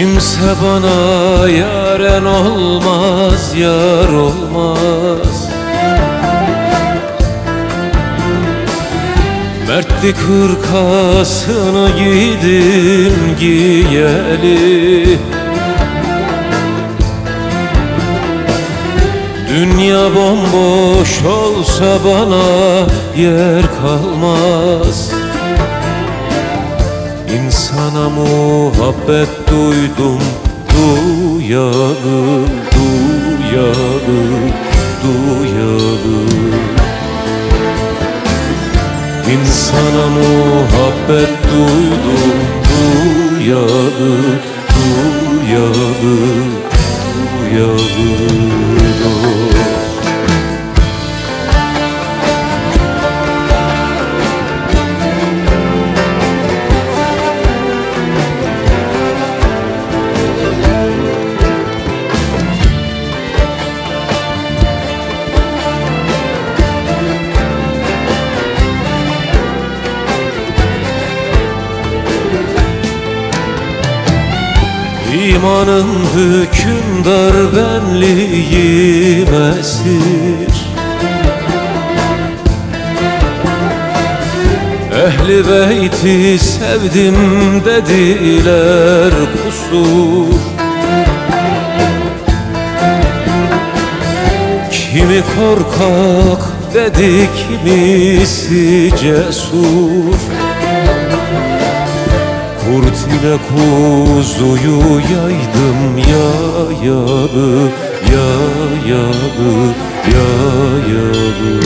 Kimse bana yaren olmaz, yar olmaz. Mertlik hırkasını giydim giyeli. Dünya bomboş olsa bana yer kalmaz İnsana muhabbet duydum Duyalım, duyalım, duyalım İnsana muhabbet duydum Duyalım, duyalım, duyalım İmanın hükümdar benliğim esir Ehli beyti sevdim dediler kusur. Kimi korkak dedi kimisi cesur Kurt ile kuzuyu yaydım ya yalı ya yalı ya yalı.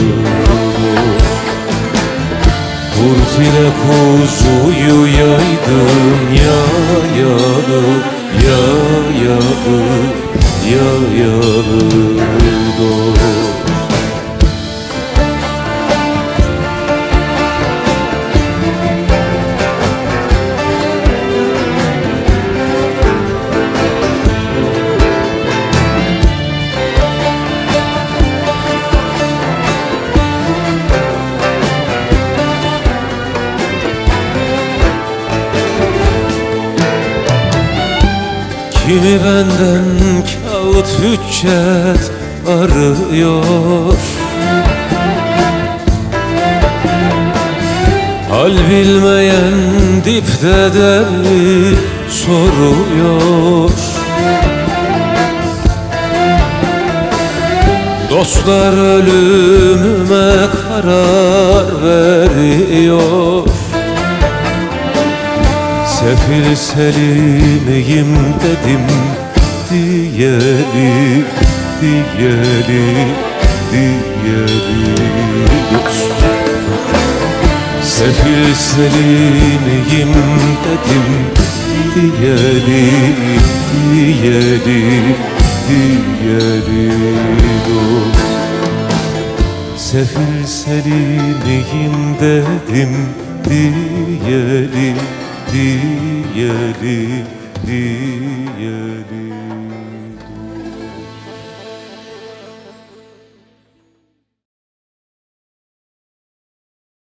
Kurt ile kuzuyu yaydım ya yalı ya yalı Kimi benden kağıt hüccet arıyor. Hal bilmeyen dipte deli soruyor. Dostlar ölümüme karar veriyor Sefil selimiyim dedim diyeli diyeli diyeli. Dost Sefil selimiyim dedim diyeli diyeli diyeli. Dost Sefil selimiyim dedim diyeli diyeli diyeli